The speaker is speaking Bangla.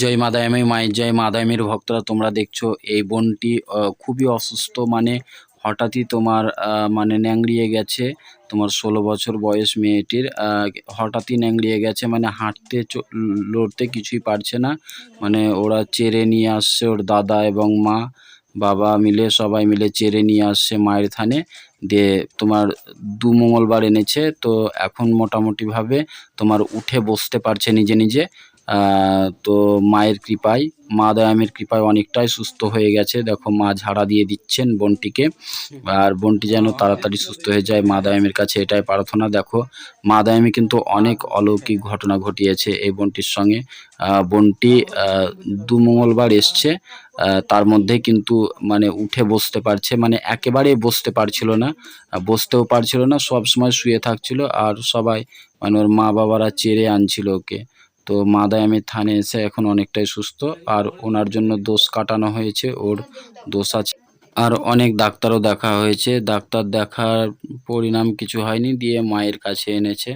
জয় মাদায়ামি মায়ের জয় মাদায়ামির ভক্তরা তোমরা দেখছ, এই বোনটি খুবই অসুস্থ মানে হঠাৎই তোমার মানে ন্যাংড়িয়ে গেছে, তোমার ষোলো বছর বয়স মেয়েটির হঠাৎই ন্যাংড়িয়ে গেছে মানে হাঁটতে লড়তে কিছুই পারছে না মানে ওরা চেরে নিয়ে আসছে ওর দাদা এবং মা, বাবা মিলে, সবাই মিলে চেরে নিয়ে আসছে মায়ের থানে, দিয়ে তোমার দু মঙ্গলবার এনেছে, তো এখন মোটামুটিভাবে তোমার উঠে বসতে পারছে নিজে নিজে তো মায়ের কৃপায়, মা দয়ামের কৃপায় অনেকটাই সুস্থ হয়ে গেছে। দেখো, মা ঝাড়া দিয়ে দিচ্ছেন বোনটিকে। আর বোনটি যেন তাড়াতাড়ি সুস্থ হয়ে যায়, মা দয়ামের কাছে এটাই প্রার্থনা। দেখো, মা দয়ামি কিন্তু অনেক অলৌকিক ঘটনা ঘটিয়েছে এই বোনটির সঙ্গে। বোনটি দু মঙ্গলবার এসছে তার মধ্যে কিন্তু মানে উঠে বসতে পারছে মানে একেবারেই বসতে পারছিল না। বসতেও পারছিল না সব সময় শুয়ে থাকছিল আর সবাই মানে ওর মা বাবারা চেরে আনছিল ওকে। তো মা দয়ামের থানে এসে এখন অনেকটাই সুস্থ, আর ওনার জন্য দোষ কাটানো হয়েছে, ওর দোষ আছে। আর অনেক ডাক্তারও দেখা হয়েছে, ডাক্তার দেখার পরিণাম কিছু হয়নি, দিয়ে মায়ের কাছে এনেছে।